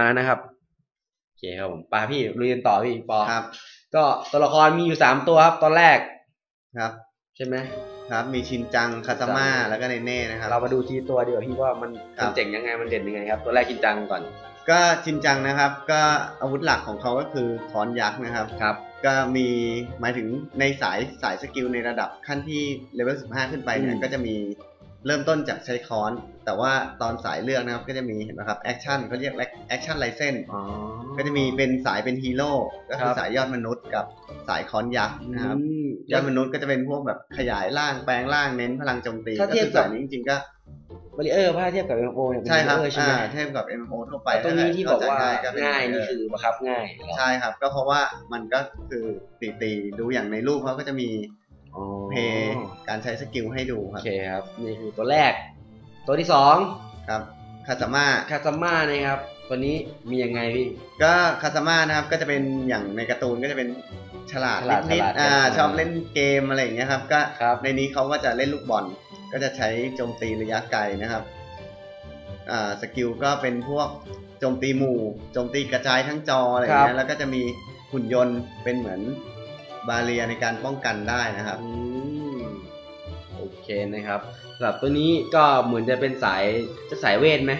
มานะครับโอเคครับผมปาพี่เรียนต่อพี่ปอครับ ก็ตัวละครมีอยู่สามตัวครับ ตอนแรกครับ ใช่ไหมครับ มีชินจังคาตาม่าชินจังแล้วก็เนเน่นะครับ เรามาดูทีตัวดีกว่าพี่ว่ามันครับ มันเจ๋งยังไงมันเด่นยังไงครับ ตัวแรกกินจังก่อนก็ชินจังนะครับ ก็อาวุธหลักของเขาก็คือค้อนยักษ์นะครับ ครับ ก็มีหมายถึงในสายสายสกิลในระดับขั้นที่เลเวล15 ขึ้นไปเนี่อืยมก็จะมีเริ่มต้นจากใช้ค้อน แต่ว่าตอนสายเลือกนะครับก็จะมีเห็นไหมครับแอคชั่นเขาเรียกแอคชั่นไลเซนอ๋อ ก็จะมีเป็นสายเป็นฮีโร่ก็คือครับสายยอดมนุษย์กับสายค้อนยักษ์นะครับอืมยอดมนุษย์ก็จะเป็นพวกแบบขยายร่างแปลงร่างเน้นพลังโจมตีถ้าก็เทียบ คือกับสายนี้จริงๆก็ บริเออร์ถ้าเทียบกับ MMO เนี่ยเป็น ใช่ครับ Barrier ใช่ไหมอ่าเทียบกับ MMO ทั่วไปตรงนี้ที่บอกว่าเข้ใจง่ายก็นี่เป็คือบังคับง่ายเหรอใช่ครับ ก็เพราะว่ามันก็คือตีตีๆดูอย่างในรูปเขาก็จะมีอ๋อเพย์การใช้สกิลให้ดูคโอรับ เคครับ นี่คือตัวแรก ตัวที่สองครับคาซาม่าคาซาม่านะครับตัวนี้มียังไงพี่ ก็คาซาม่านะครับก็จะเป็นอย่างในการ์ตูนก็จะเป็นฉลาดฉลาดนิดฉลาดๆอ่าอ่าชอบเล่นเกมอะไรอย่างเงี้ยครับก็ครับ ในนี้เขาก็จะเล่นลูกบอลก็จะใช้โจมตีระยะไกลนะครับอ่าสกิลก็เป็นพวกโจมตีหมู่โจมตีกระจายทั้งจออะไรอย่างเงี้ยแล้วก็จะมีหุ่นยนต์เป็นเหมือนบาเรียในการป้องกันได้นะครับ อืมโอเคนะครับ สำหรับตัวนี้ก็เหมือนจะเป็นสายจะสายเวทไหม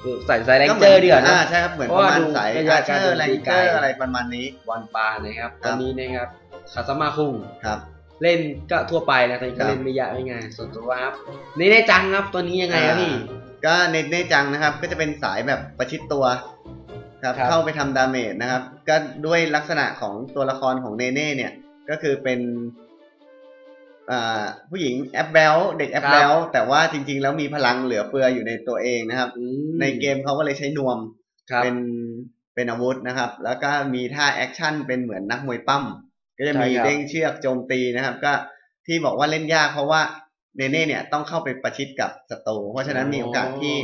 หรือสายสายแรงก็หเจมือร์ดีกว่านะอ่าใช่ครับ เหมือนเพปราะระว่ามาณดูสายระอาะร์การเชอร์โจมแรตีงไกเกลอร์อะไรประมาณนี้บอลปลานะครับครัตัวบนี้นะครับคาซาม่าคุงครับเล่นก็ทั่วไปนะตอนนี้ก็ครับเล่นไม่ยากไม่ง่ายส่วนตัวครับในแน่จังครับตัวนี้ยังไงครับพี่ก็เนเน่จังนะครับ ก็จะเป็นสายแบบประชิดตัวครับครับเข้าไปทำดาเมจนะครับ ก็ด้วยลักษณะของตัวละครของเนเน่เนี่ยก็คือเป็นอ่า ผู้หญิงแอปเบลเด็กแอปเบลแต่ว่าจริง ๆ แล้วมีพลังเหลือเฟืออยู่ในตัวเองนะครับอืมในเกมเขาก็เลยใช้นวมครับเป็นเป็นอาวุธนะครับ แล้วก็มีท่าแอคชั่นเป็นเหมือนนักมวยปั้มก็จะมีใช่ครับเด้งเชือกโจมตีนะครับ ก็ที่บอกว่าเล่นยากเพราะว่าเนเน่เนี่ยต้องเข้าไปประชิดกับศัตรูเพราะฉะนั้นมีโอกาสที่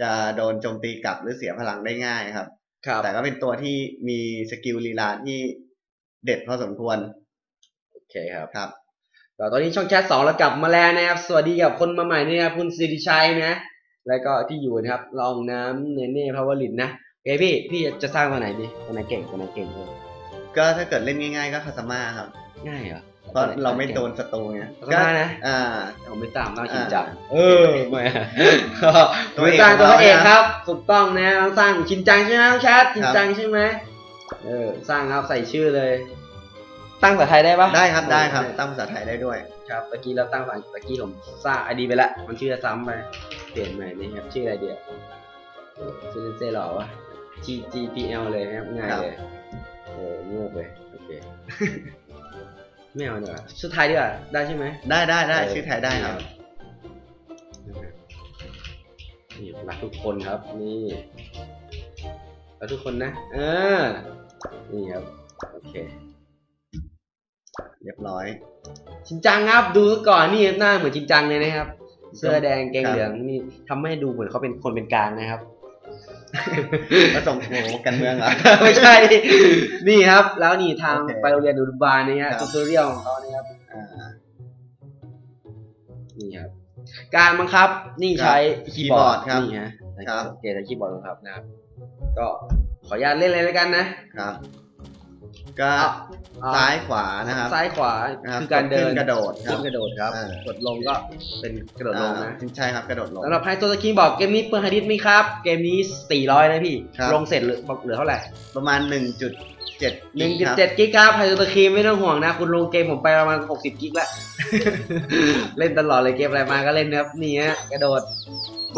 จะโดนโจมตีกลับหรือเสียพลังได้ง่ายครับครับ แต่ก็เป็นตัวที่มีสกิลลีลาที่เด็ดพอสมควร โอเคครับครับ ก็ตอนนี้ช่องแชทสองเรากลับมาแล้วนะครับ สวัสดีกับคนมาใหม่นี่นะครับคุณสิริชัยนะ แล้วก็ที่อยู่นะครับลองน้ำเนเน่พาวเวอร์ลินนะโอเคพี่พี่จะสร้างตัวไหนดีตัวไหนเก่งตัวไหนเก่งเออก็ถ้าเกิดเล่นง่ายๆก็คาสมาครับ ง่ายเหรอเพราะเราไม่โดนศัตรูไงคาสมานะ อ่าผมไม่ตามต้องจริงอ่าจังเออไม่ตัตัววเอกสร้างตัวของเราเอกเนี่ยครับ ถูกต้องนะต้องสร้างชินจังใช่ไหมน้องแชทชินจังใช่ไหมเออ สร้างครับใส่ชื่อเลย ตั้งภาษาไทยได้ปะได้ครับได้ครับ ตั้งภาษาไทยได้ด้วยครับตะกี้เราตั้งภาษาตะกี้ผมสร้างไอดีไปละมันชื่อจะซ้ำไปเปลี่ยนใหม่นี่ครับชื่ออะไรเดียวชื่อเซ่หรอวะ G G P L เลยนะครับง่ายเลยเออเงียบเลยโอเคไม่เอาเดี๋ยวาชื่อไทยดีกว่าได้ใช่ไหมได้ได้ได้เออชื่อไทยได้ครับนี่รักทุกคนครับ นี่รักทุกคนนะเออนี่ครับโอเค เรียบร้อย ชินจังครับดูก่อนนี่หน้าเหมือนชินจังเลยนะครับ เสื้อแดงเกงครับเหลืองนี่ทำให้ดูเหมือนเขาเป็นคนเป็นกลางนะครับผสมโอ้โหกันเมืองเหรอไม่ใช่ นี่ครับ แล้วนี่ทางโอเคไปโรงเรียนอุดมบาลนี่ฮะครับทูตอเรียลของเขานะครับอ่านี่ครับ การบังคับนี่ครับใช้คีย์บอร์ดคีย์บอร์ดครับนี่ฮะครับสังเกตจากคีย์บอร์ดบังคับนะครับ ก็ขออนุญาตเล่นเลยแล้วกันนะครับ ก็อ่ซ้ายขวานะครับซ้ายขวานะครับคือการเดินขึ้นกระโดดครับขึ้นกระโดดครับอ่ากดลงก็เป็นกระโดดลงนะอ่าใช่ครับกระโดดลงสำหรับไฮโซสกีบอกเกมนี้เปิดฮาร์ดดิสก์ไหมครับ เกมนี้ 400 นะพี่ครับลงเสร็จเหลือเหลือเท่าไหร่ ประมาณ 1.7 1.7 กิกครับไฮโซสกีไม่ต้องห่วงนะ คุณลงเกมผมไปประมาณ 60 กิกแล้ว เล่นตลอดเลยเกมอะไรมาก็เล่นนะครับนี่ฮะกระโดด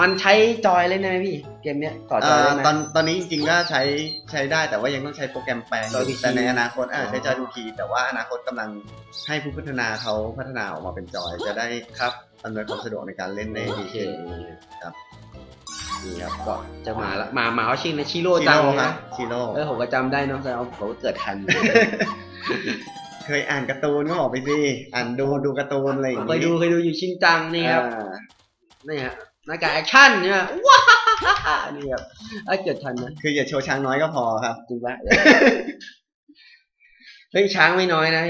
มันใช้จอยเล่นได้ไหมพี่ เกมเนี้ยต่อจอยได้ไหม ตอนตอนนี้จริงๆก็ใช้ใช้ได้แต่ว่ายังต้องใช้โปรแกรมแปลงอจอยยู่2แต่ในอนาคตอ่าอ๋อใช้จอยทูคีแต่ว่าอนาคตกำลังให้ผู้พัฒนาเขาพัฒนาออกมาเป็นจอยจะได้ครับอำนวยความสะดวกในการเล่นได้ดีโอเคขึ้นครับนี่ครับก็จะมาละมามาเขาชื่อนะชิโร่ชิจังโร่ครันะบชิโร่เออผมก็จำได้เนอะแต่เอาผมก็เกิดทัน เคยอ่านการ์ตูนก็บอกไปสิอ่านดูดูการ์ตูนอะไรอย่างเคยงี้ดูเคยดูอยู่ชินจังนี่ครับอ่า นี่ฮะ หน้ากากแอคชั่นเนี่ยว้านี่ครับถ้าเกิดทันนะคืออย่าโชว์ช้างน้อยก็พอครับ จริงปะเฮ้ยช้างไม่น้อยนะ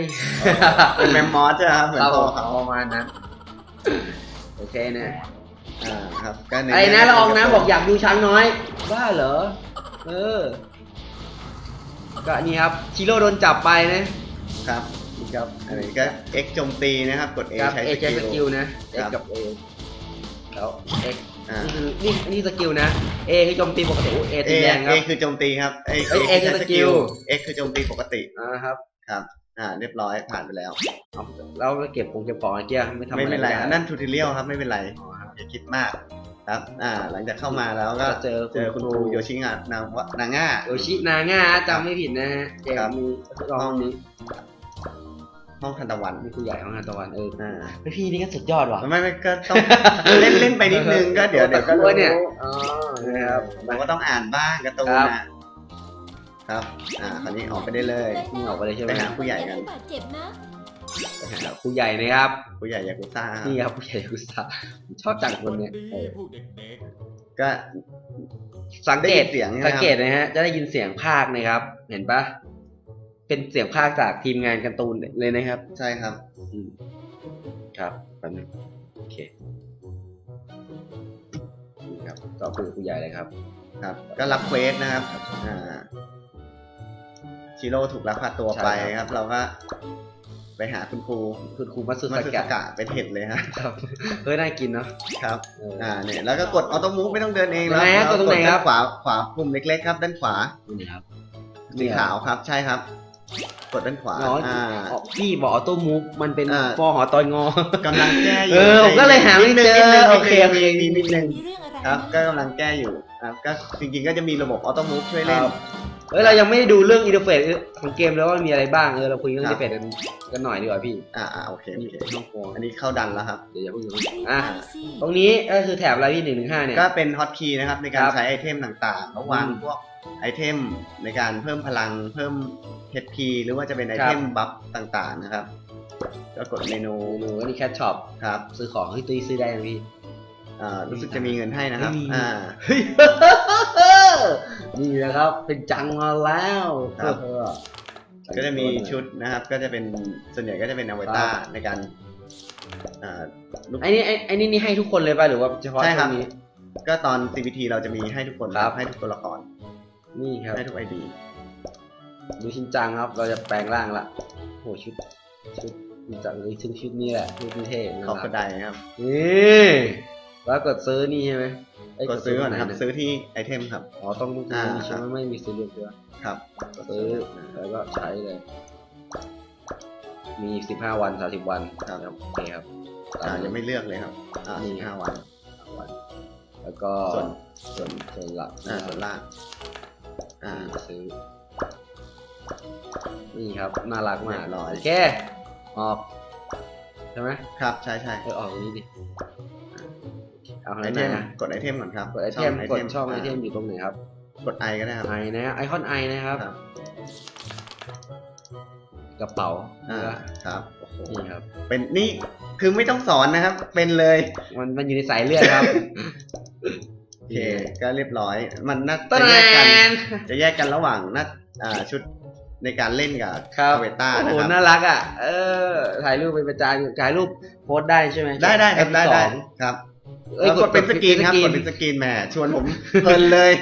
เป็นแมมมอสใช่ไหมครับเหมือนเราพ่อเขาเขาประมาณนั้นโอเคนะอ่าครับก็เไอ้นะละอองน้ำบอกอยากดูช้างน้อยบ้าเหรอเออก็นี่ครับชิโร่โดนจับไปนะครับนี่ครับอันนี้ก็ X โจมตีนะครับ กด A ครับใช้เอสใช้สกิกิลลนะ X ครับกับ A แล้ว X อ่านี่คือนี่นี่สกิลนะ A คือโจมตีปกติ A ตี A แรงครับ A คือโจมตีครับ A เอ้ย A คือสกิล X คือโจมตีปกติอ่าครับครับอ่าเรียบร้อยผ่านไปแล้ว เอาเราเก็บของเก็บของไอ้เกี้ยไม่ทำไม่เป็นไรด้อันนั่นทูทิเรียลครับไม่เป็นไรอ๋อครับอย่าคิดมากครับอ่าหลังจากเข้ามาแล้วก็ก็เจอเจอคุณครูโยชิงะนางวะนางง่า โยชินาง่าจำไม่ผิดนะฮะเกมครับมีห้องนี้ ห้องทันตะวันมีครูใหญ่ของงานตะวันเอออ่าไม่พี่นี่ก็สุดยอดว่ะ ไม่ไม่ก็ต้อง เล่นเล่นไปนิดนึงก็เดี๋ยวเดี๋ยวก็รู้รู้เนี่ย อ๋อนะครับเราก็ต้องอ่านบ้างการ์ตูนครับ นะครับ อ่าคราวนี้ออกไปได้เลยนี่ออกไปเลยใช่ไหไปมหาผู้ใหญ่กันบาดเจ็บนะ ไปหาครูใหญ่นะครับ ผู้ใหญ่ยากุซ่าครับนี่ครับผู้ใหญ่กุศลชอบจังคนเนี้ยเออก็สังเกตได้ยินเสียงใช่ไหมครับสังเกตนะฮะ จะได้ยินเสียงภาคนะครับ เห็นปะ เป็นเสียงภาคจากทีมงานการ์ตูนเลยนะครับ ใช่ครับ อืมครับแป๊บนึงโอเคนี่ครับก็คุยกับผู้ใหญ่เลยครับ ครับ ก็รับเควสนะครับอ่าชิโร่ถูกลักพาตัวไปใช่ครับ ครับ เราก็ไปหาคุณครูคุณครูมัตสึมาสสึกะสกะเป็นเห็ดเลยฮะครับเฮ้ยน่ากินเนาะครับ เออ อ่าเนี่ยแล้วก็กดออโต้มูฟไม่ต้องเดินเองแล้วไหนฮะแล้วกดตรงไหนครับ ด้านขวาขวาปุ่มเล็กๆครับ ด้านขวานี่ครับ สีขาวครับใช่ครับ กดด้านขวาอ๋ออ่าอ๋อพี่บอกออโต้มูฟมันเป็นอ่า ฟอหอตอยงอ กำลังแก้อยู่เออผมก็เลยหาไม่เจอนิดนึงโอเคนิดนึงโอเคมีนิดนึง มีเรื่องอะไรครับนะก็กำลังแก้อยู่ครับก็จริงๆก็จะมีระบบออโต้มูฟช่วยเล่น ครับ เฮ้ยเรายังไม่ได้ดูเรื่องอินเทอร์เฟซของเกมแล้วว่ามีอะไรบ้างเออเราคุยเรื่องครัอินบเทอร์เฟซกันกันหน่อยดีกว่าพี่อ่าอ่าโอเคโอนี่เคห้องครัวอันนี้เข้าดันแล้วครับเดี๋ยวอย่าเพิ่งอย่าเพิ่งรีบอะไปสิตรงนี้ก็คือแถบอะไรพี่หนึ่งถึงห้าเนี่ยก็เป็นฮอตคีย์นะครับในการครับใช้ไอเทมต่างๆระหว่างอืมพวกไอเทมในการเพิ่มพลังเพิ่ม HP หรือว่าจะเป็นไอครัเทบมบัฟต่างๆนะครับก็กดเมนูเมนูก็นี่แคทช็อปครับซื้อของที่ตู้ซื้อได้นะพี่อ่ารู้สึกจะมีเงินให้นะครับไม่มีอ่าเฮ้ย นี่นะครับ เป็นจังมาแล้วครับเออก็จะมีชุดนะครับ ก็จะเป็นส่วนใหญ่ก็จะเป็นอวตารในการอ่าลูกไอ้นี่ไอ้ไอ้นี่นี่ให้ทุกคนเลยป่ะหรือว่าเฉพาะใช่ครัช่บวงนี้ ก็ตอน CVT เราจะมีให้ทุกคนครับ ให้ทุกตัวละครนี่ครับ ให้ทุกไอดี ดูชินจังครับ เราจะแปลงร่างละโหชุดชุดชินจังเลยชุดชุดนี้แหละชุดนี้เท่นะขอบกระไดครับ นี่แล้วกดซื้อนี่ใช่ไหมเย กดซื้อก่อนนะครับไหซื้อที่ไอเทมครับอ๋อต้องต้องซื้ออ่านี่ใช่ไหมไม่มีซื้อเรียบร้อยครับซื้อแล้วก็ใช้เลย มีสิบห้าวันสามสิบวันครับโอเคครับอ่ายังไม่เลือกเลยครับอ่านี่นี่ ห้าวัน วันแล้วก็ส่วน ส่วนส่วนหลักอ่าส่วนล่างอ่าอ่า ซื้อ นี่ครับ น่ารักมากเรียบร้อย โอเคออก ใช่ไหมครับใช่ใช่เออออกตรงนี้ดิ เอาไอไหนเทมนะกดไอเทมก่อนครับกดไอเทมกดช่องไอเทมอยู่ตรงไหนครับ กดไอก็ได้ครับไอนะไอคอนไอนะครับครับกระเป๋าอ่าเนื้อครับโอ้โหนี่ครับ เป็นนี่คือไม่ต้องสอนนะครับ เป็นเลย มันมันอยู่ในสายเลือดครับโอเคก็เรียบร้อย มันน่าตะจะแนแยกกันนจะแยกกันระหว่างน่าอ่าชุดในการเล่นกับครับเวต้าโอ้นะโหครับน่ารักอะ เออ ถ่ายรูปเป็นประจานถ่ายรูปโพสต์ได้ใช่ไหม ได้ได้ครับได้ได้ F2 ครับ เอ้ยแล้วกดเป็นสกรีนครับกดเป็นสกรีนแหมชวนผมเพลินเลย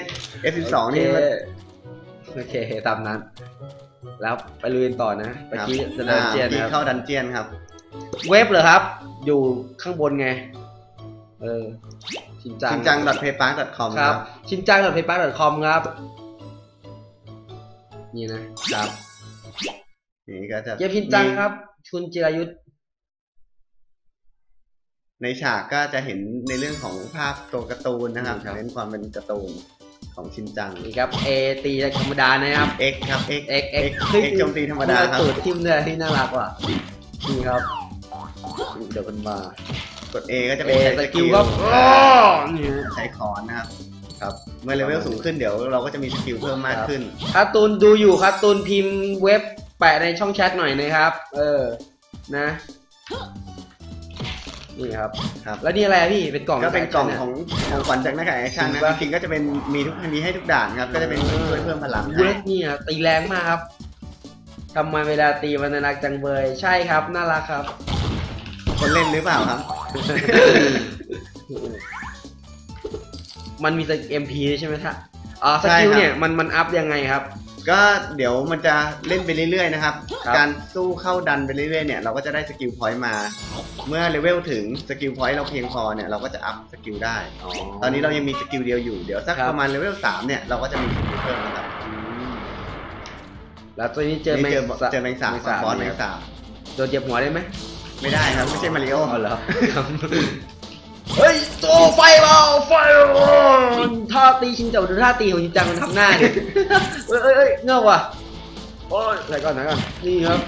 F12 นี่มันโอเคโอเคตามนั้น แล้วไปลุยกันต่อนะเมื่อครับกี้จะอ่าเดินเจียนที่นะครับเข้าดันเจียนครับ เว็บเหรอครับ อยู่ข้างบนไง เออชินจังจริงจัง p a y p a r k c o m คครัรับบชินจัง p a y p a r c o m ครับ นี่นะครับนี่ก็จะเกมชินจังมีครับคุณจิรายุทธ ในฉากก็จะเห็นในเรื่องของภาพตัวการ์ตูนนะครับอืมครับเน้นความเป็นการ์ตูนของชินจังนี่ครับ A ตีธรรมดานะครับ X ครับ X X X X โจมตีธรรมดาครับตูดทิมเลยที่น่ารักว่ะนี่ครับเดี๋ยวมันมากด A ก็จะเอเป็นใช้สสกิกิลลครับอ้อนี่ฮะใช้คอนนะครับครับเมื่อเลเวลสูงขึ้นเดี๋ยวเราก็จะมีสกิลเพิ่มมากขึ้นการ์ตูนดูอยู่การ์ตูนพิมพ์เว็บแปะในช่องแชทหน่อยนะครับ เออนะ นี่ครับครับ แล้วนี่อะไรอะพี่เป็นกล่องก็เป็นกล่องแปะของของขวัญจากนักขายแอคชั่นนะจริงปะจริงๆก็จะเป็นมีทุกมีให้ทุกด่านครับ ก็จะเป็นช่วยเพิ่มพลังเว็ให้บนี่อะตีแรงมากครับทำไมเวลาตีมันน่ารักจังเบยใช่ครับน่ารักครับ คนเล่นหรือเปล่าครับ มันมีสเอ็มพีใช่ไหมท่าอ่าสใช่กิลครับเนี่ยมันมันอัพยังไงครับ ก็เดี๋ยวมันจะเล่นไปเรื่อยๆนะครับ ครับ การสู้เข้าดันไปเรื่อยๆเนี่ยเราก็จะได้สกิลพอยต์มา เมื่อเลเวลถึงสกิลพอยต์เราเพียงพอเนี่ยเราก็จะอัพสกิลได้ ตอนนี้เรายังมีสกิลเดียวอยู่ เดี๋ยวสักครับ ประมาณเลเวลสามเนี่ยเราก็จะมีสกิลเพิ่มนะครับแล้วตัวนี้เจอแมนี่งเจอเจอแมงสาบกับบอสแมงสาบโดนเหยียบหัวได้ไหมไม่ได้ครับไม่ใช่มาริโอ อ๋อเหรอ เฮ้ยโตไฟเบาไฟเบาท่าตีชินเจ้าดูท่าตีของชินจังมันทำหน้าดิเอ้ยเอ้ยเอ้ยเงาว่ะโอ้ยไหนก่อนไหนก่อนนี่ครับ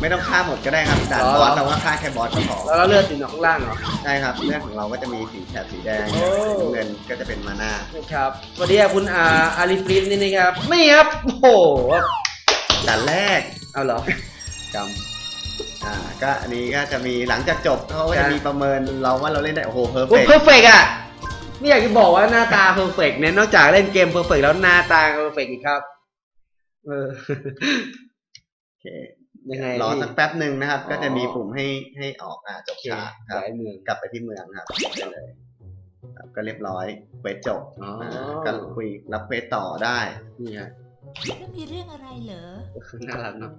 ไม่ต้องฆ่าหมดก็ได้ครับด่านอ๋อบอสเราก็ฆ่าแค่บอสก็พอแล้วเลือดสีข้างล่างเหรอใช่ครับเลือดของเราก็จะมีสีแถบสีแดงเงินก็จะเป็นมาน่าครับสวัสดีครับคุณอาอาริฟรินนี่นะครับไม่ครับโอ้โหด่านแรกเอาเหรอกำ อ่าก็อันนี้ก็จะมีหลังจากจบเขาก็ครัจะบมีประเมินเราว่าเราเล่นได้โอ้โหเพอร์เฟโอ้กเพอร์เฟกอะไม่อยากจะบอกว่าหน้าตาเพอร์เฟกเนี่ยนอกจากเล่นเกมเพอร์เฟกแล้วหน้าตาเพอร์เฟกอีกครับเออโอเคยังไงรอพี่สักแป๊บหนึ่งนะครับอ๋อก็จะมีปุ่มให้ให้ออกอ่าจบโอเคฉากครับย้ายเมืองกลับไปที่เมืองครับได้เลยครับก็เรียบร้อยเควสจบอ๋ออ่าก็คุยรับเควสต่อได้นี่ฮะแล้วมีเรื่องอะไรเหรอน่ารักเนาะ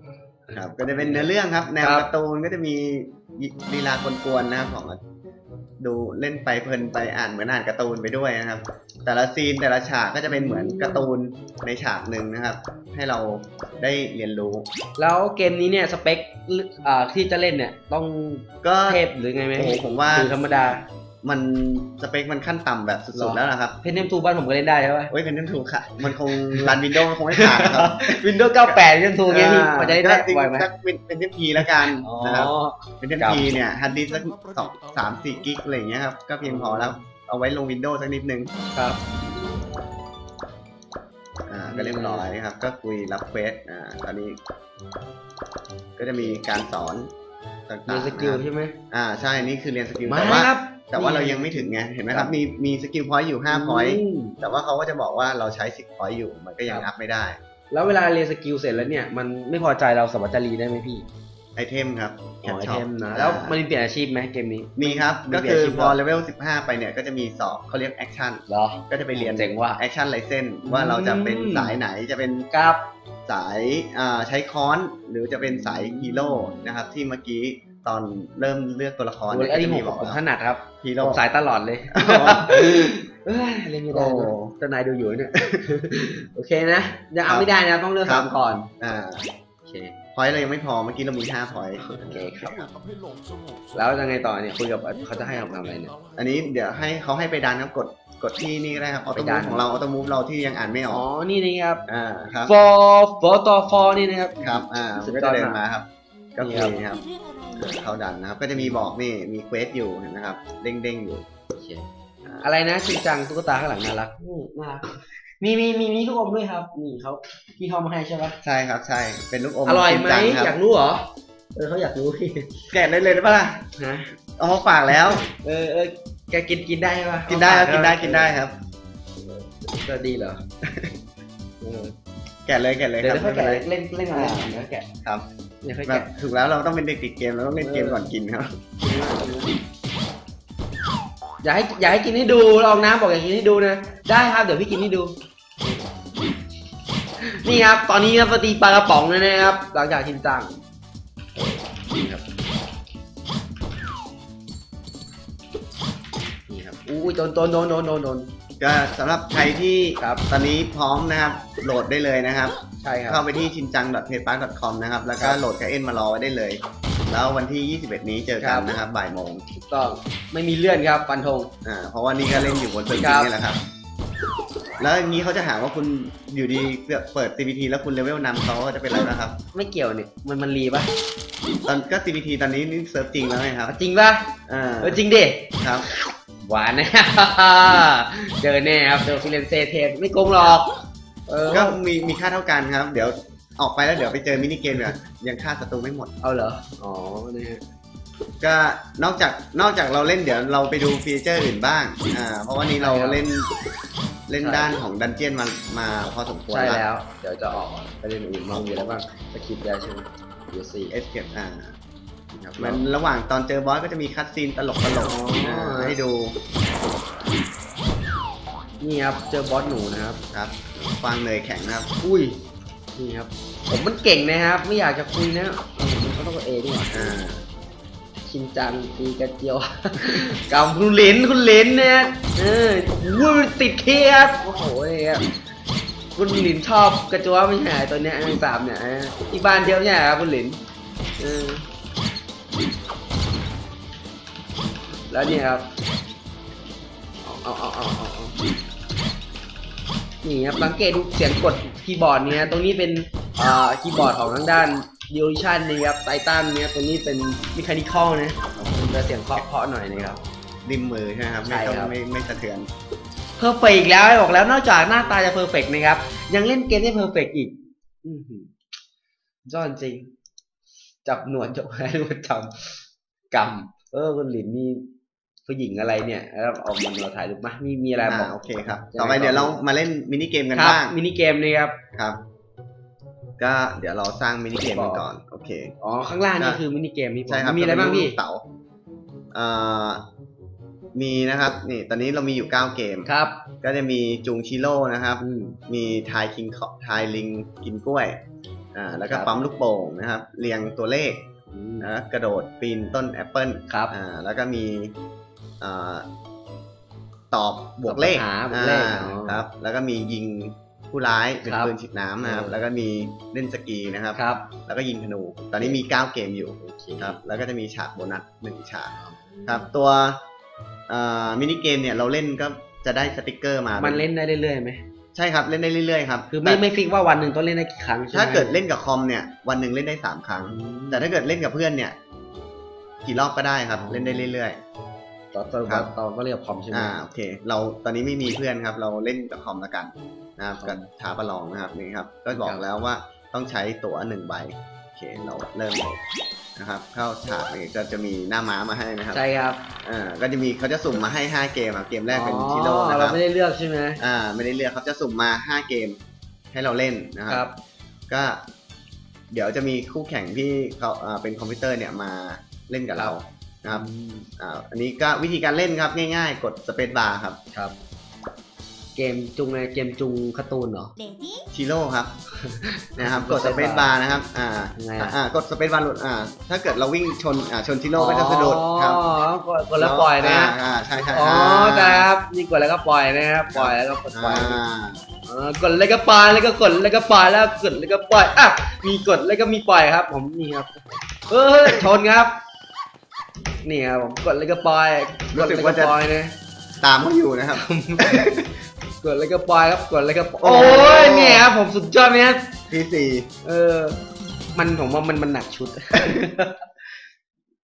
ครับ ก็จะเป็นเนื้อเรื่องครับ แนวครับการ์ตูนก็จะมีลีลากวนๆนะครับของดูเล่นไปเพลินไปอ่านเหมือนอ่านการ์ตูนไปด้วยนะครับ แต่ละซีนแต่ละฉากก็จะเป็นเหมือนการ์ตูนในฉากหนึ่งนะครับ ให้เราได้เรียนรู้ แล้วเกมนี้เนี่ยสเปคอ่าที่จะเล่นเนี่ยต้องก็เทพหรือไงไหมโอ้โหผมว่าหรือธรรมดา มันสเปคมันขั้นต่ำแบบหรสุดอๆแล้วนะครับเพนเทมทูบ้านผมก็เล่นได้ใช่ไหมเฮ้ยเป็นนั่นถูกค่ะ มันคงรันวินโดว์มันคงไม่ผ่านนะครับวินโดว์98เพนเทมทูเงี้ยพี่มันจะได้ได้จริงบ่อยไหมๆสักเป็นเป็นเทมพีแล้วกันอ๋อนะครับเป็นเทมครับพีเนี่ยฮันดีสักสองสามสี่กิกอะไรอย่างเงี้ยครับก็เพียงพอแล้วเอาไว้ลงวินโดว์สักนิดนึงครับอ่าก็เรียบร้อยครับ ก็คุยรับเควสอ่าตอนนี้ ก็จะมีการสอนต่างๆมีสกิลนะครับใช่ไหมอ่าใช่นี่คือเรียนสกิลมาแต่ว่าครับ แต่ว่าเรายังไม่ถึงไงเห็นไหมครับมีมีสกิลพอยต์อยู่ห้าพอยต์มแต่ว่าเขาก็จะบอกว่าเราใช้สิบพอยต์อยู่มันก็ยังครับอัพไม่ได้ แล้วเวลาเรียนสกิลเสร็จแล้วเนี่ยมันไม่พอใจเราสามารถจะรีได้ไหมพี่ไอเทมครับอ๋อไอ Cat Shop เทมนะแล้วมันมีเปลี่ยนอาชีพไหมเกมนี้ มีครับมีก็เปลี่ยคืนออาชีพพอเหรอเลเวล 15 ไปเนี่ย ก็จะมีสอบเขาเรียกแอคชั่นเหรอ ก็จะไปเรียนเจ๋งว่ะแอคชั่นไลเซนว่าเราจะเป็นอืมสายไหนจะเป็นครับสายอ่าใช้ค้อน หรือจะเป็นสายฮีโร่นะครับที่เมื่อกี้ ตอนเริ่มเลือกตัวละครโอ้ยเนี่ยอัก็นนี้จะผมมีบอกผมถนัดครับฮีโร่ผมสายตลอดเลยอ๋อเอ้ยเล่นไม่ได้โอ้นะเจ้านายดูอยู่เนี่ยโอเคนะยังครัเอาบไม่ได้นะต้องเลือกครัสาบมก่อนอ่าโอเคพอยต์เรายังไม่พอเมื่อกี้เรามี5พอยต์โอเคครับ แล้วยังไงต่อเนี่ยคุยกับเขาจะให้ผมทำอะไรเนี่ยอันนี้เดี๋ยวให้เขาให้ไปดันครับกดกดที่นี่ก็ได้ครับออโต้ไปดัมูฟนของเราออโต้มูฟเราที่ยังอ่านไม่ออ๋ออกนี่นะครับอ่าครับ for for ต่อ for นี่นะครับครับอ่าสุมันดก็ยอดจะเดินมากมาครับ ก็นี่คุครับยครับมีเรื่องอะไรเหรอเข้าดันนะครับ ก็จะมีบอกนี่มีเควสอยู่เห็นไหมครับ เด้งๆอยู่โอเคอะไรนะชินจังตุ๊กตาข้างหลังน่ารักนี่น่ารักมีมีมีมีลูกอมด้วยครับนี่เขาพี่เขามาให้ใช่ปะใช่ครับ ใช่เป็นลูกอมอร่อยไหมจริงจังคอยาบกรู้เหรอเออเขาอยากรู้พี่แกะได้เลยได้ปะล่ะฮะอ๋อฝากแล้ว เออเออแกกินกินได้ใช่ปะกินได้ครับเอากินฝาได้เออกินได้ครับจะดีเหรอเออ แกะเลยแกะเลยเดี๋คยวรับเดี๋ยวค่อยไม่แกะเป็นไรเล่นเล่นอะไรก่อนนะแกะครับเดี๋ยวค่อยแบบแกะถูกแล้วเราต้องเป็นเด็กติดเกมเราต้องเล่นเกมก่อนกินครับ อย่าให้อย่าให้กินให้ดูลองน้ำบอกอย่ากินให้ดูนะได้ครับเดี๋ยวพี่กินให้ดู นี่ครับ ตอนนี้ครับปตีปลากระป๋องเลยนะครับ หลังจากชินจังนี่ครับ นี่ครับอุ้ยโดนโดนโดนโดนโดนโดน ก็สำหรับใครที่ครับตอนนี้พร้อมนะครับโหลดได้เลยนะครับ ใช่ครับ เข้าไปที่ชินจัง p a y p a r k c o m นะครับ แล้วก็ครับ โหลดกับเอ็นมารอไว้ได้เลย แล้ววันที่ 21 นี้เจอครักับนนะครับบ่ายโมงถูกต้องไม่มีเลื่อนครับฟันธง อ่าเพราะว่านี่ก็เล่นอยู่บนเซิร์ฟครัจริบงนี่แหละครับ แล้วอย่างนี้เขาจะหาว่าคุณอยู่ดีเปิด CPT แล้วคุณเลเวลนำเขาจะเป็นไรนะครับ ไม่เกี่ยวเนี่ยมันมันรีปะตอนก็ CPT ตอนนี้นี่เซิร์ฟจริงแล้วไงครับจริงปะอ่าเออจริงดิครับ หวานนะเจอแน่ครับเจอฟิเลนเซเทปไม่โกงหรอกเออก็มีมีค่าเท่ากันครับ เดี๋ยวออกไปแล้วเดี๋ยวไปเจอมินิเกมเนี่ยยังฆ่าศัตรูไม่หมด เอาเหรอ อ๋อนะฮะ ก็นอกจากนอกจากเราเล่นเดี๋ยวเราไปดูฟีเจอร์อื่นบ้าง อ่า เพราะว่านี้เราเล่นเล่นด้านของดันเจียนมามาพอสมควรใช่แล้วแล้วเดี๋ยวจะออกไปเล่นอื่นมองมีอะไรบ้างสคริปต์ได้ใช่ไหมเดี๋ยวสี่เอสเก็บอ่าครับมันระหว่างตอนเจอบอสก็จะมีคัดซีนตลกตลกอ๋ออ่ให้ดูนนี่ครับเจอบอสหนูนะครับครับฟางเนยแข็งนะครับ อุ้ยนี่ครับ ผมมันเก่งนะครับ ไม่อยากจะคุยนะมันก็ต้องเอดีกว่าอ่า ชินจังตีกระเจียวกำคุณเหรนคุณเหรนนะเออวุ้ยติดเคครับโอ้โหเนี่ยครับคุณหลินชอบกระจัวไม่ใช่เหรอตัวเนี้ยไอ้สามเนี่ยออที่บ้านเดียวเนี่ยครับคุณหลินเออแล้วเนี่ยครับเอาเอาเอาเอาเอานี่ครับสังเกตดูเสียงกดคีย์บอร์ดเนี่ยตรงนี้เป็นอ่าคีย์บอร์ดของทางด้าน ดิวชันนะครับไททันเนี่ยตรงนี้เป็นมิคานิคอลนะมันจะเสียงเคาะๆหน่อยนะครับริมมือใช่ไหมครับใช่ไม่ต้องครับไม่ไม่สะเทือนเพอร์เฟกอีกแล้วบอกแล้วนอกจากหน้าตาจะเพอร์เฟกนะครับ ยังเล่นเกมได้เพอร์เฟกอีกอือหือยอดจริง จับหนวดจับให้มาทำกำเออคุณหลินมีผู้หญิงอะไรเนี่ยแล้วออกมาเราถ่ายรูปมามีมีอะไรบออ่ากโอเคครับยังไงต่อไปต่อเดี๋ยวเรามาเล่นมินิเกมกันครับบ้างมินิเกมนี่ครับครับ ก็เดี๋ยวเราสร้างมินิเกมกันก่อน โอเค อ๋อ ข้างล่างนี่ครับคือมินิเกมนี่ผมใช่ครับมีอะไรบ้างพี่เต๋าเอ่อมีนะครับ นี่ ตอนนี้เรามีอยู่ 9 เกมครับ ก็จะมีจุงชิโร่นะครับอืมมีทายคิงทายลิงกินกล้วย อ่า แล้วก็ครับปั๊มลูกโป่งนะครับ เรียงตัวเลขอืมนะกระโดดปีนต้นแอปเปิลครับ อ่า แล้วก็มีอ่าตอบบวกเลขตอบปัญหาบวกเลขอ่าอ๋อครับ แล้วก็มียิง ผู้ร้ายเป็นครับปืนฉีดน้ำนะครับเออแล้วก็มีเล่นสกีนะครับ ครับแล้วก็ยิงธนู ตอนนี้มี 9 เกมอยู่โอเคครับ แล้วก็จะมีฉากโบนัสหนึ่งฉากครับ ตัวมินิเกมเนี่ยเราเล่นก็จะได้สติกเกอร์มา มันเล่นได้เรื่อยๆไหมใช่ครับเล่นได้เรื่อยๆครับคือไม่แต่ไม่ฟิกว่าวันหนึ่งต้องเล่นได้กี่ครั้งใช่ไหมถ้าเกิดเล่นกับคอมเนี่ยวันหนึ่งเล่นได้สามครั้งอืมแต่ถ้าเกิดเล่นกับเพื่อนเนี่ยกี่รอบก็ได้ครับอ๋อเล่นได้เรื่อย ต่อต่อครับต่อก็เรียกคอมใช่ๆไหม อ่าโอเค เราตอนนี้ไม่มีเพื่อนครับ เราเล่นกับคอมละกันนะครับครับ กับท้าประลองนะครับนี่ครับ ก็บอคกรับแล้วว่าต้องใช้ตั๋วหนึ่งใบโอเคเราเริ่มเลยนะครับ เข้าฉากนี่ก็จะมีหน้าม้ามาให้นะครับใช่ครับอ่าก็จะมีเขาจะสุ่มมาให้ห้าเกมครับเกมแรกเป็นชิโร่อ๋อนะคเรารับไม่ได้เลือกใช่ไหมอ่าไม่ได้เลือกเขาจะสุ่มมาห้าเกมให้เราเล่นนะคครัรับ บ ก็เดี๋ยวจะมีคู่แข่งที่เขาอ่าเป็นคอมพิวเตอร์เนี่ยมาเล่นกับเรา นะครับอ่าอันนี้ก็วิธีการเล่นครับง่ายๆ กดสเปซบาร์ครับครับ เกมจุงไงเกมจุงการ์ตูนเหรอเลดี้ชิโร่ครับ นะครับกดส Space เปซบาร์นะครับอ่ายังไงอะ อ่ากดสเปซบาร์หลุดอ่าถ้าเกิดเราวิ่งชนอ่าชนชิโร่ก็จะสะดุดครับอ๋อกดกดแล้วปล่อยนะาอ่าใช่ใช่อ๋อแต่ครับนี่กดแล้วก็ปล่อยนะครับปล่อยแล้วก็กดปล่อยอ่า เออกดแล้วก็ปล่อยแล้วก็กดแล้วก็ปล่อยแล้วกดแล้วก็ปล่อยอะมีกดแล้วก็มีปล่อยครับ ผมนี่ครับเออชนครับ นี่ครับผมกดแล้วก็ปล่อยกดแล้วก็ปล่อยนะตามเขาอยู่นะครับ กดแล้วก็ปล่อยครับกดแล้วก็ปล่อยโอ้โอ้ยเนี่ยครับผมสุดยอดเนี่ยที่สี่เออ มันผมว่ามันมันหนักชุด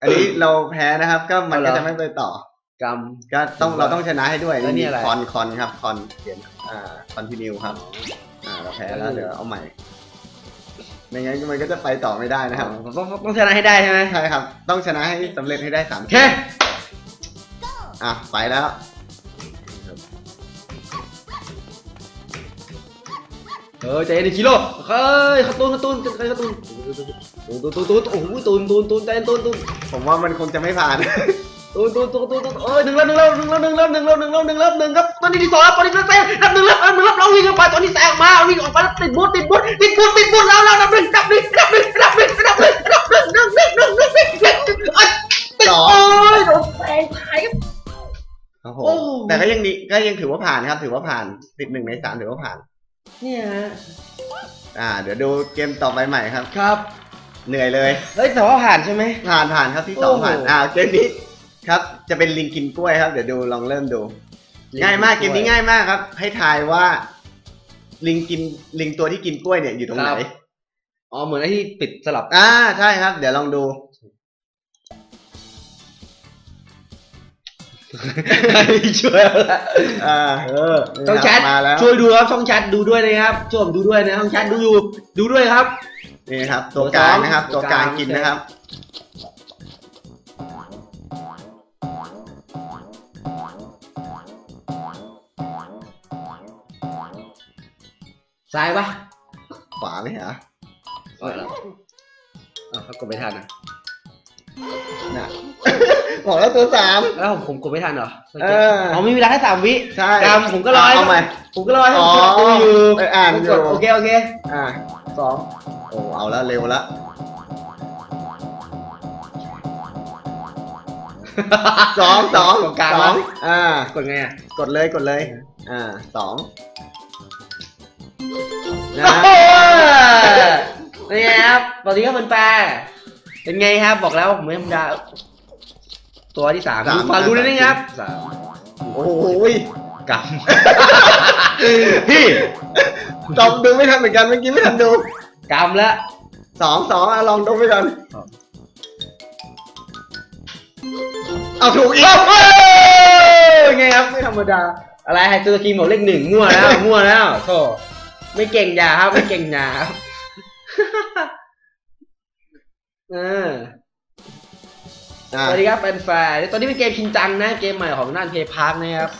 อันนี้เราแพ้นะครับ ก็มันเอาเหรก็อ จะไม่ไปต่อ กรรม ก็ต้องเราต้องชนะให้ด้วยแล้วนี่อะไรคอนคอนครับคอนเขียนอ่าคอนทินิวครับ อ่าเราแพ้แล้วเดี๋ยวเอาใหม่ ไม่งั้นมันก็จะไปต่อไม่ได้นะครับต้องต้องต้องชนะให้ได้ใช่ไหมใช่ครับ ต้องชนะให้สำเร็จให้ได้สามโอเกเคมอะไปแล้วเออใจเย็นดิชิโร่เฮ้ยการ์ตูนการ์ตูนการ์ตูนตูนตูนตูนตูนโอ้โหตูนตูนตูนใจเย็นตูนตูนผมว่ามันคงจะไม่ผ่าน ตูนตูนตูนตูนตูนเอ้ยหนึ่งแล้วหนึ่งแล้วหนึ่งแล้วหนึ่งแล้วหนึ่งแล้วหนึ่งแล้วหนึ่งแล้วหนึ่งครับตอนนี้ที่สองตอนนี้ที่สามนับหนึ่งแล้วหนึ่งแล้วเราวิ่งเข้าไปตอนนี้แซงมาวิ่งออกไปแล้วติดบูทติดบูทติดบูทติดบูทแล้วแล้วนับหนึ่งนับหนึ่งนับหนึ่งนับหนึ่งนับหนึ่งนับหนึ่งนับหนึ่งนับหนึ่งนับหนึ่งนับหนึ่งเอ้ยติดสองโอ้ยโดนแซงหายครับโอ้โหโอ้แต่ก็ยังดีก็ยังถือว่าผ่านครับ ถือว่าผ่านติดหนึ่งในสามถือว่าผ่าน เนี่ยฮะอ่า เดี๋ยวดูเกมต่อไปใหม่ครับ ครับ เหนื่อยเลยเฮ้ยแต่ว่าผ่านใช่ไหมผ่านผ่านครับที่สองหผ่านอ่าเกมนี้ ครับ จะเป็นลิงกินกล้วยครับ เดี๋ยวดูลองเริ่มดู ง่ายมากเกมนี้ง่ายมากครับ ให้ทายว่า ลิงกินลิงตัวที่กินกล้วยเนี่ยอยู่ตรงไหน อ๋อเหมือนไอ้ที่ปิดสลับ อ่าใช่ครับ เดี๋ยวลองดู ช่วยเอาละอ่าเออช่องแชทมาแล้วช่วยดูครับช่องแชทดูด้วยนะครับช่วยผมดูด้วยนะช่องแชทดูอยู่ดูด้วยครับนี่ครับ ตัวกลางนะครับ ตัตัววกกลาลางงกินนะครับ ซ้ายปะขวาไหมฮะเออแล้วอะเขากดไม่ทันอะน่ะบอกแล้วตัวสามแล้วผมผมกดไม่ทันเหรอเอออ๋อมีเวลาแค่สามวิใช่กำผมก็รอให้เอาใหม่ผมก็รอให้อ๋อดูอยู่เอออ่านผมกดอยู่โอเคโอเคอ่าสองโอ้เอาแล้วเร็วละสองสองตรงกลางสอวะงอ่ากดไงอะกดเลยกดเลย อ่าสอง นะโอ้โหนี่ไงครับตอนนี้ก็เป็นแปรเป็นไงครับ บอกแล้วผมไม่ธรรมดาตัวที่สามดูฟังดูได้ไหมครับสามโอ้ยกำพี่จอมดูไม่ทันเหมือนกันเมื่อกี้ไม่ทันดูกำแล้วสองสองอะลองดูไปก่อนครับเอาถูกอีกเป็นไงครับไม่ธรรมดา อะไรไฮตัวทีมบอกเลขหนึ่งมั่วแล้วมั่วแล้วโธ่ ไม่เก่งอย่าครับ ไม่เก่งอย่าครับเอออ่าสวัสดีครับแฟนแฟนตอนนี้เป็นเกมชินจังนะ เกมใหม่ของด้านเพย์พาร์คนะครับ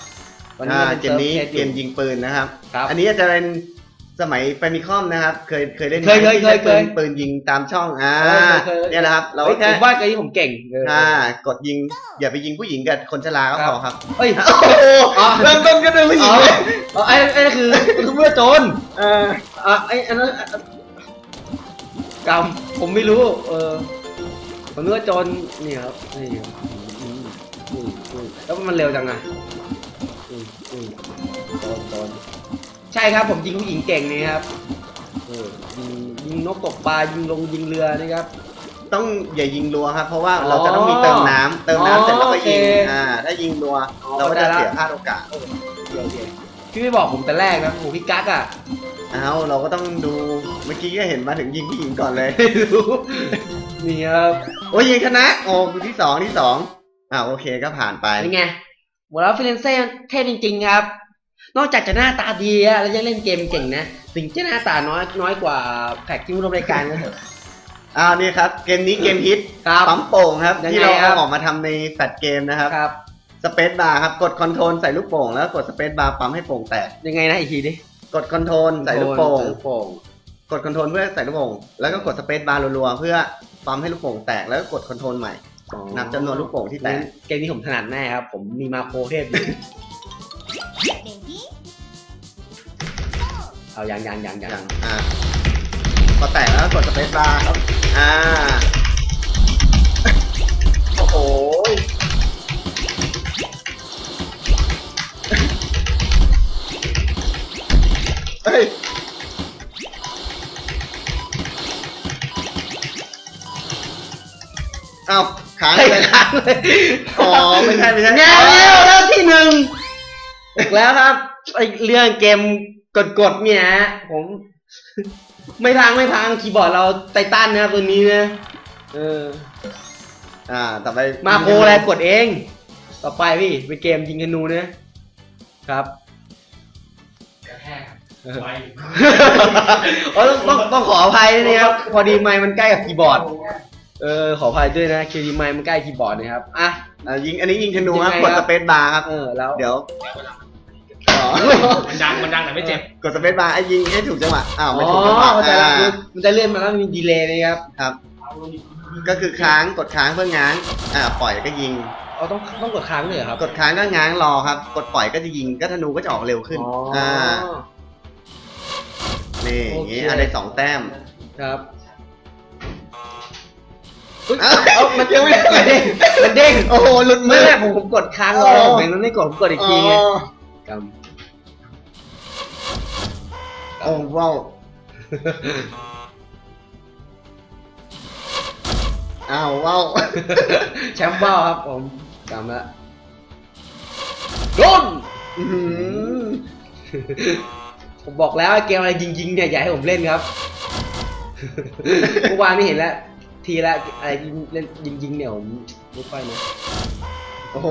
ตอนนี้อ่ามันเกป็มนี้ซิร์ฟเกมยิงปืนนะครับครับ อันนี้จะเป็น สมัยแฟมิคอมนะครับ เคยเคยเล่นไหมเคยเคยเคยที่เป็นเคย ปืนยิงตามช่องอ่าเคยเคยเคยเนี่ยนะครับ เราเฮ้ยแค่ผมว่าเกมนี้ผมเก่งเออ อ่ากดยิง อย่าไปยิงผู้หญิงกับคนชราก็พอครับเฮ้ยโอ้โหอ๋อ เริ่มต้นก็เป็นผู้หญิอ๋งอเลยอ๋อไอ้ไอ้นั่นคือคือเมื่อโจรเอออะไอ้อันนั้นอะกรรมผมไม่รู้ เออผมนึกว่าโจรนี่ครับนี่ครับอืมอืมอืมแล้วมันเร็วจังอะอืมอืมโจรโจร ใช่ครับผมยิงผู้หญิงเก่งนี่ครับเออยิงยิงนกตกปลายิงลงยิงเรือนี่ครับ ต้องอย่ายิงรัวครับเพราะว่าอ๋อเราจะต้องมีเติมน้ำเติมน้ำเสร็จแล้วก็ยิงโอเคอ่าถ้ายิงรัวอ๋อเราก็จะได้ละเสียพลาดโอกาสโอเคโอเคพี่ไม่บอกผมแต่แรกนะโอ้โหพี่กั๊กอะเอาเราก็ต้องดูเมื่อกี้ก็เห็นมาถึงยิงผู้หญิงก่อนเลยไม่รู้นี่ครับโอ้ยยิงชนะโอ้ที่สองที่สองอ่าโอเคก็ผ่านไปเป็นไงบอกแล้วฟิเลนเซ่เท่จริงๆครับ นอกจากจะหน้าตาดีอะแล้วยังเล่นเกมเก่งนะถึงจะหน้าตาน้อยน้อยกว่าแขกที่ร่วมรายการก็เถอะอ้าวนี่ครับเกมนี้เกมฮิตครับปั๊มโป่งครับยังไงที่เราครัเอาบออกมาทำในแฟลชเกมนะครับครับสเปซบาร์ครับกดคอนโทรลใส่ลูกโป่งแล้วกดสเปซบาร์ปั๊มให้โป่งแตกยังไงนะอีกทีดิกดคอนโทรลใส่ลูกโป่งใส่ลูกโป่งกดคอนโทรลเพื่อใส่ลูกโป่งแล้วก็กดสเปซบาร์รัวๆเพื่อปั๊มให้ลูกโป่งแตกแล้วก็กดคอนโทรลใหม่อ๋อนับจำนวนลูกโป่งที่แตกเกมนี้ผมถนัดแน่ครับ ผมมีมาโครเทพอยู่ เอายังยังยังยัอย่างงอ่าพอแตกแล้วก็กดสเปซบาร์ครับ อ่า โอ้โหเฮ้ย เอาค้างใช่เลยครับเลยอ๋อไม่ใช่ไม่ใช่ แง่แล้วแล้วที่หนึ่งอีกแล้วครับไอเรื่องเกม กดๆเนี่ยฮะผม ไม่พังไม่พังคีย์บอร์ดเราไททันนะครับตัวนี้นะเออ อ่า ต่อไปมาโครอะไรกดเอง ต่อไปพี่เป็นเกมยิงธนูนะครับกระแทกครับไวอ๋อต้องต้องต้องขออภัยด้วยนะครับพอดีไมค์มันใกล้กับคีย์บอร์ด เออขออภัยด้วยนะคีย์ไมค์มันใกล้คีย์บอร์ดนะครับอะอ่ายิงอันนี้ยิงธนูครับยังไงกดครัสบเปซบาร์ครับเออแล้วเดี๋ยวอ๋อ มันดังมันดังแต่ไม่เจ็บ กดสเปซบาร์ไอ้ยิงให้ถูกจังหวะอ้าวอ๋ไม่อถูกจังหวะเข้าใจแล้วอ่าคือมันจะเลื่อนมาแล้วมีดีเลย์นะครับครับ ก็คือค้างกดค้างเพื่อง้างอ่าปล่อยก็ยิงเอาต้องต้องกดค้างเลยเหรอครับ กดค้างก็ง้างรอครับ กดปล่อยก็จะยิงก็ธนูก็จะออกเร็วขึ้นอ๋อออ่านี่อย่างงี้โอเคอะได้สองแต้มครับอุ๊ยเอ้าเอ้ามันยังไม่มันเด้งมันเด้งโอ้โหหลุดมืไม่อไม่ผมผมกดค้างรออ๋อผมเองมันไม่กดผมกดอีกทีไงอ๋อกำ โอ้ว้าวอ้าวว้าวแชมป์บ้าครับผมกำละโดนอื้อหือผมบอกแล้วไอ้เกมอะไรยิงๆเนี่ยอย่าให้ผมเล่นครับเมื่อวานนี่เห็นแล้วทีละอะไรยิงเล่นยิงๆเนี่ยผมไม่ค่อยนะโอ้โห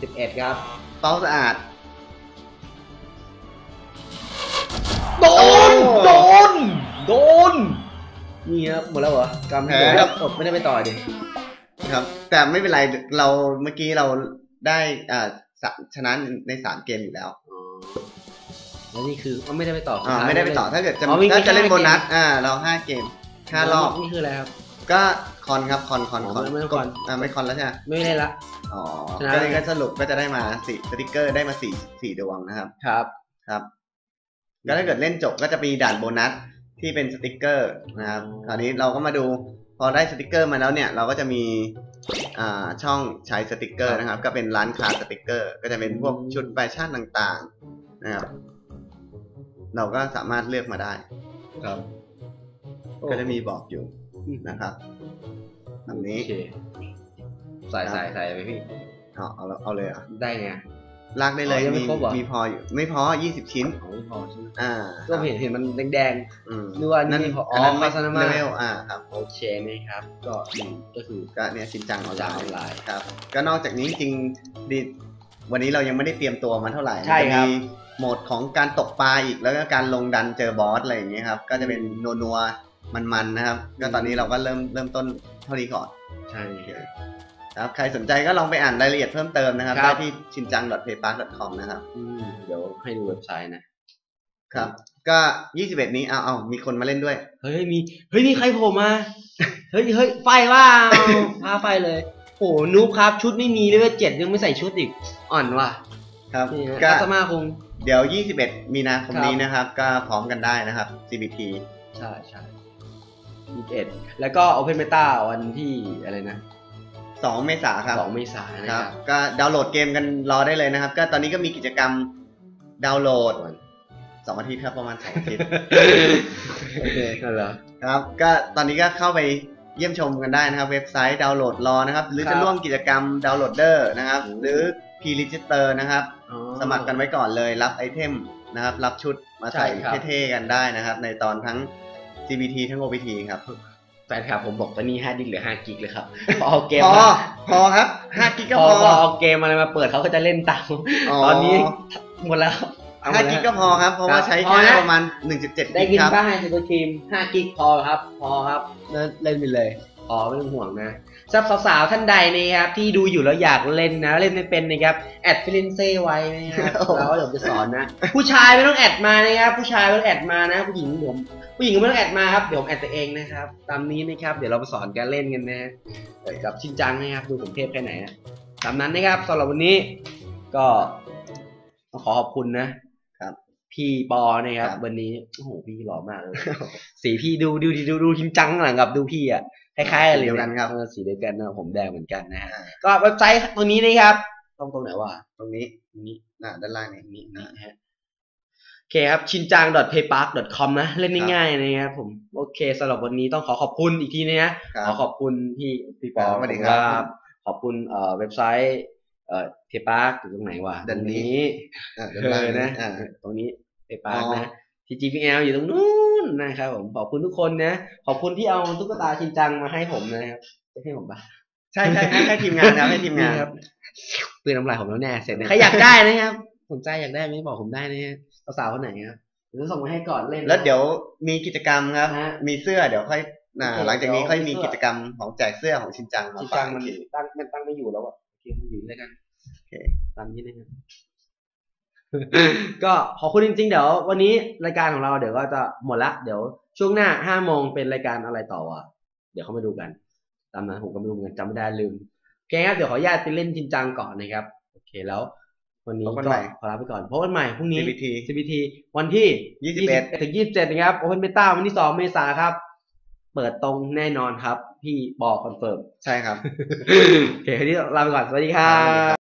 สิบเอ็ดครับเป้าสะอาด โดนโอ้โดน โดน นี่ครับหมดแล้วเหรอกำแพ้โดนครับอดไม่ได้ไปต่อดิครับ แต่ไม่เป็นไรเราเมื่อกี้เราได้อ่าสามชนะในสามเกมอยู่แล้วอ๋อแล้วนี่คืออ๋อไม่ได้ไปต่ออ่าสุท้ยไม่ได้ไปต่อถ้าเกิดจะอ๋อมีถ้าจะเล่นมีโบนัสเกมอ่าเราห้าเกมห้ารอบนี่คืออะไรครับ ก็คอนครับคอนคอนอ๋อคอนไม่ไม่คอน อ่าไม่คอนแล้วใช่ไหมไม่ได้ละ อ๋อชนะ ก็เลยก็สรุปก็จะได้มาสี่สติกเกอร์ได้มาสี่สี่ดวงนะครับ ครับ ครับ ก็ถ้าเกิดเล่นจบก็จะมีด่านโบนัสที่เป็นสติกเกอร์นะครับคราวนี้เราก็มาดูพอได้สติกเกอร์มาแล้วเนี่ย เราก็จะมีอ่าช่องใช้สติกเกอร์นะครับ ก็เป็นร้านค้าสติกเกอร์ ก็จะเป็นพวกชุดแฟชั่นต่างๆนะครับ เราก็สามารถเลือกมาได้ ครับ ก็จะมีบอกอยู่นะครับอันนี้โอเคใส่ใส่ใส่ไปพี่เอาเอาเอาเลยเหรอะได้ไง ลากได้เลยอ๋อยังไม่มีครบเหรอ มีพออยู่ไม่พอยี่สิบชิ้น ของไม่พอใช่ไหมอ่าก็เห็นเห็นมันแดงอืมนึกว่านี่นั่นไม่พออ๋ออันนั้นไม่คาซานาม่าเลเวลอ่าครับๆโอเคนะครับ ก็นี่ก็คือ ก็เนี่ยชินจังออนไลชินจังออนน์ไลน์ครับ ก็นอกจากนี้จริงๆดีวันนี้เรายังไม่ได้เตรียมตัวมาเท่าไหร่ใช่ครับจะมีโหมดของการตกปลาอีกแล้วก็การลงดันเจอบอสอะไรอย่างเงี้ยครับ ก็จะเป็นนัวนัวๆมันๆนะครับ ก็ตอนนี้เราก็เริ่มเริ่มต้นเท่านี้ก่อน ใช่ครับ ใครสนใจก็ลองไปอ่านรายละเอียดเพิ่มเติมนะครับครัได้บที่ชินจัง .paypark.com นะครับอืมเดี๋ยวให้ดูเว็บไซต์นะครับ ก็21นี้เอาเอามีคนมาเล่นด้วย เฮ้ยมีเฮ้ยมีใครโผล่มา เฮ้ยเฮ้ยไฟว่าพาไฟเลยโอ้นูบครับ ชุดไม่มีเลยเว่าเจ็ดยังไม่ใส่ชุดอีก อ่อนว่ะ ครับนี่ฮะก็อาสมาคงเดี๋ยว21มีนาคมครับนี้นะครับ ก็พร้อมกันได้นะครับ CBT ใช่ใช่ยี่สิบเอ็ดแล้วก็ Open Beta วันที่อะไรนะ 2 เมษายนครับสองเมษายนนะคครัรับบ ก็ดาวน์โหลดเกมกันรอได้เลยนะครับ ก็ตอนนี้ก็มีกิจกรรมดาวน์โหลดสองอาทิตย์ครับประมาณสองอาทิตย์ โอเค นั่นเหรอ ครับก็ตอนนี้ก็เข้าไปเยี่ยมชมกันได้นะครับ เว็บไซต์ดาวน์โหลดรอนะครับ หรือครัจะบ ร่วมกิจกรรมดาวน์โหลดเดอร์นะครับอืมหรือ P-Register นะครับ อ๋อ สมัครกันไว้ก่อนเลยรับไอเทมนะครับ รับชุดมาใส่ใช่ครับ เท่ๆกันได้นะครับ ในตอนทั้ง CBT ทั้ง OPT ครับ แฟนคลับผมบอกตอนนี้5ดิกเหลือ5กิกเลยครับพอเอาเกมพอมาพอครับ5กิกก็พอพอพอเอาเกมอะไรมาเปิดเขาก็จะเล่นตามตอนนี้หมดแล้ว เอาหมดห้าแล้วกิกก็พอครับ เพราะว่าใช้พอแค่นะ ประมาณ 1.7ได้กิกิกนครับบ้างไฮสเปอร์ครีม5กิกพอครับ พอครับเล่นเล่นไปเลยพอไม่ต้องห่วงนะ สำหรับสาวๆท่านใดนะครับที่ดูอยู่แล้วอยากเล่นนะเล่นไม่เป็นนะครับแอดฟิลินเซ่ไว้นะครับโอ้โหแล้วก็เดี๋ยวจะสอนนะ ผู้ชายไม่ต้องแอดมานะครับผู้ชายไม่ต้องแอดมานะ ผู้หญิงผมผู้หญิงก็ไม่ต้องแอดมาครับเดี๋ยวผมแอดตัวเองนะครับตามนี้นะครับเดี๋ยวเราไปสอนการเล่นกันนะกับชินจังนะครับดูผมเทพแค่ไหนนะตามนั้นนะครับสำหรับวันนี้ก็ต้องขอขอบคุณนะครับ พี่ปอนะครับครับ วันนี้โอ้โหพี่หล่อมากเลยสีพี่ดูดูดูดูดูชินจังข้างหลังกับดูพี่อะ คล้ายๆกันเลยสีเดียวกันครับเออสีเดียวกันนะผมแดงเหมือนกันนะฮะอ่าก็เว็บไซต์ตรงนี้นะครับตรงตรงไหนวะตรงนี้ตรงนี้อ่าด้านล่างนี้นี่นี่นะฮะโอเคครับชินจัง paypark com นะ เล่นง่ายๆนะครับผมโอเคสำหรับวันนี้ต้องขอขอบคุณอีกทีนะครัขอบขอบคุณพี่พี่ปอครับสวัสดีครับ ขอบคุณเอ่อเว็บไซต์เอ่อ paypark อยู่ตรงไหนวะด้านนี้อ่าตรด้านงนี้ล่างเออนะอ่าตรงนี้ paypark อ๋อนะที่ GPL อยู่ตรงนู้น นะครับผมขอบคุณทุกคนนะขอบคุณที่เอาตุ๊กตาชินจังมาให้ผมนะครับจะให้ผมปะใช่ใช่ให้ให้ทีมงานครับให้ทีมงานครับเปืนน้ำลายผมแล้วแน่เสร็จนะใครอยากได้นะครับสนใจอยากได้ไหมบอกผมได้นะฮะสาวๆคนไหนครับเดี๋ยวส่งมาให้ก่อนเล่นนะแล้วเดี๋ยวมีกิจกรรมครับฮะมีเสื้อเดี๋ยวค่อยอ่าโอเคหลังจากนี้เดี๋ยวค่อยมีมีเสื้อกิจกรรมของแจกเสื้อของชินจังมาชินฝาจักงมันอีกทีตั้งมันตั้งไม่อยู่แล้วอะโอเคมันอยู่แล้วกันโอเคตามนี้นะครับ ก็ขอบคุณจริงๆ เดี๋ยววันนี้รายการของเราเดี๋ยวก็จะหมดละ เดี๋ยวช่วงหน้าห้าโมงเป็นรายการอะไรต่อวะเดี๋ยวเขามาดูกัน ตามนั้นผมก็ไม่รู้เหมือนกันจำไม่ได้ลืมโอเคครับเดี๋ยวขออนุญาตไปเล่นจริงจังก่อนนะครับ โอเคแล้ว วันนี้พบกันก็ใหม่ขอลาไปก่อนพบกันใหม่พรุ่งนี้ CBT CBT วันที่21 ถึง 27 นะครับ Open Beta วันที่ 2 เมษายนครับ เปิดตรงแน่นอนครับ พี่บอกคอนเฟิร์ม ใช่ครับ โอเคทีนี้ลาไปก่อนสวัสดีครับ